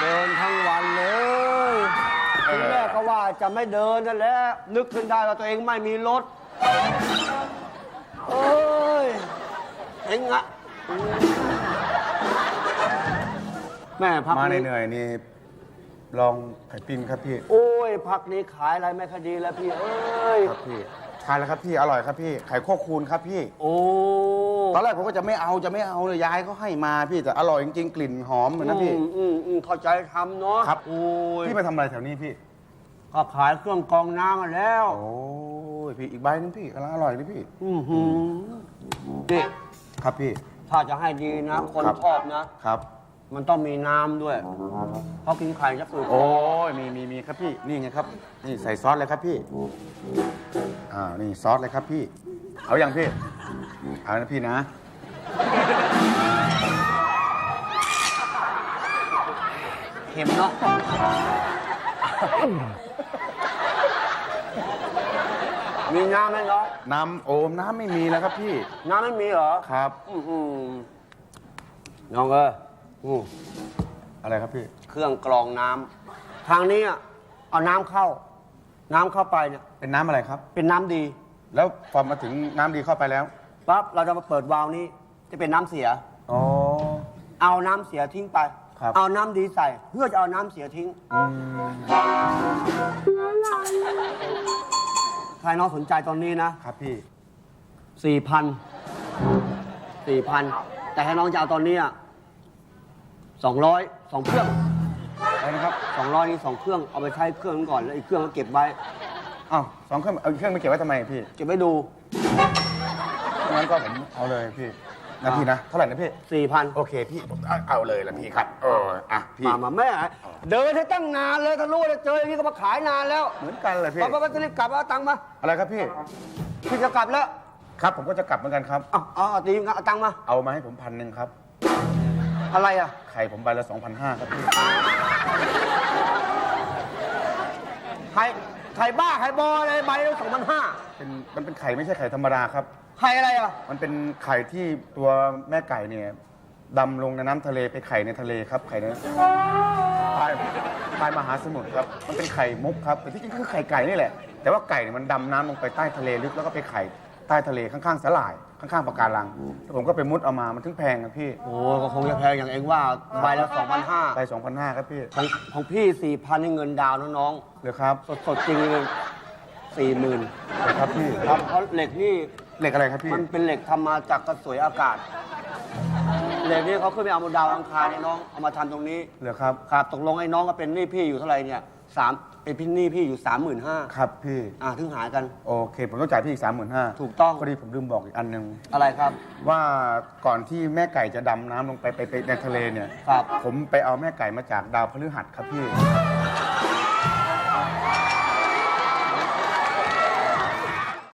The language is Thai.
เดินทั้งวันเลยทีแรกก็ว่าจะไม่เดินนั่นแหละนึกขึ้นได้ว่าตัวเองไม่มีรถเอ้ยเองอะแม่พักมาเหนื่อยๆนี่ลองไข่ปิ้งครับพี่โอ้ยพักนี้ขายอะไรไม่คดีแล้วพี่เอ้ย ครับพี่ทานแล้วครับพี่อร่อยครับพี่ไข่โคกคูณครับพี่ โอ้ ตอนแรกผมก็จะไม่เอาจะไม่เอาเลยยายเขาให้มาพี่แต่อร่อยจริงๆกลิ่นหอมเหมือนนะพี่ อืมอืมอืมเข้าใจทำเนาะครับ โอ้ยพี่มาทำอะไรแถวนี้พี่ ก็ขายเครื่องกรองน้ำมาแล้ว โอ้ยพี่อีกใบนึงพี่กำลังอร่อยเลยพี่ อือหือนี่ครับพี่ ถ้าจะให้ดีนะ คนครับ ชอบนะ ครับ มันต้องมีน้ำด้วยเพราะกินไข่จะฝืดโอ้ยมีมีมีครับพี่นี่ไงครับ นี่ใส่ซอสเลยครับพี่อ่านี่ซอสเลยครับพี่ เอาอย่างพี่ เอานะพี่นะเค็มเนาะ มีน้ำไหมน้องน้ำโอมน้ำไม่มีแล้วครับพี่ น้ำไม่มีเหรอครับ อื้อหือน้องเอ้ยอืมอะไรครับพี่ เครื่องกรองน้ำทางนี้อะเอาน้ำเข้า น้ำเข้าไปเนี่ยเป็นน้ำอะไรครับ เป็นน้ำดี แล้วพอมาถึงน้ำดีเข้าไปแล้ว ปั๊บเราจะมาเปิดวาล์วนี้ จะเป็นน้ำเสีย อ๋อ เอาน้ำเสียทิ้งไป ครับ เอาน้ำดีใส่ เพื่อจะเอาน้ำเสียทิ้งอืมใครน้องสนใจตอนนี้นะ ครับพี่ สี่พันสี่พันแต่ให้น้องจะเอาตอนนี้สองร้อยสองเครื่องอะไรนะครับสองร้อยนี่สองเครื่องเอาไปใช้เครื่องนึงก่อนแล้วอีกเครื่องก็เก็บไว้ อ้าวสองเครื่องเอาอีกเครื่องไปเก็บไว้ทำไมพี่ เก็บไว้ดู งั้นก็ผมเอาเลยพี่นะพี่นะเท่าไหร่นะพี่สี่พันโอเคพี่ผมเอาเอาเลยละพี่ครับเอออะพี่มามาแม่เดินให้ตั้งนานเลยถ้ารู้ว่าจะเจออย่างนี้ก็มาขายนานแล้วเหมือนกันเลยพี่ป้าป้าจะรีบกลับเอาตังค์มาอะไรครับพี่พี่จะกลับแล้วครับผมก็จะกลับเหมือนกันครับเอาเอาเอาตีมเอาตังค์มาเอามาให้ผมพันหนึ่งครับ อะไรอะไข่ผมใบละ2,500ครับพี่ไข่ไข่บ้าไข่บออะไรใบละสองพันห้า เป็นมันเป็นไข่ไม่ใช่ไข่ธรรมดาครับ ไข่อะไรอะ มันเป็นไข่ที่ตัวแม่ไก่เนี่ยดำลงในน้ำทะเลไปไข่ในทะเลครับ ไข่ในปลายปลายมหาสมุทรครับ มันเป็นไข่มุกครับแต่ที่จริงคือไข่ไก่นี่แหละ แต่ว่าไก่เนี่ยมันดำน้ำลงไปใต้ทะเลลึกแล้วก็ไปไข่ใต้ทะเลข้างๆสลายข้างๆปะการังแล้วผมก็ไปมุดเอามา มันถึงแพงครับพี่โอ้ก็คงจะแพงอย่างเองว่าใบละสองพันห้าไป2,500ครับพี่ของของพี่สี่พันนี่เงินดาวน์นะน้อง เหรือครับสดสดๆจริงเลย สี่หมื่นเหรือครับพี่ครับเพราะเหล็กนี่เหล็กอะไรครับพี่มันเป็นเหล็กทำมาจากกระสวยอากาศ เหล็กนี่เขาขึ้นไปเอาบนดาวอังคารเนี่ยน้องเอามาทำตรงนี้เหรือครับครับตกลงไอ้น้องก็เป็นหนี้พี่อยู่เท่าไหร่เนี่ยสามไอ้พี่หนี้พี่อยู่สามหมื่นห้าครับพี่อ่าถึงหายกัน โอเค ผมต้องจ่ายพี่อีกสามหมื่นห้าถูกต้อง พอดีผมลืมบอกอีกอันหนึ่งอะไรครับ ว่าก่อนที่แม่ไก่จะดำน้ำลงไปไปไปในทะเลเนี่ยครับ ผมไปเอาแม่ไก่มาจากดาวพฤหัสครับพี่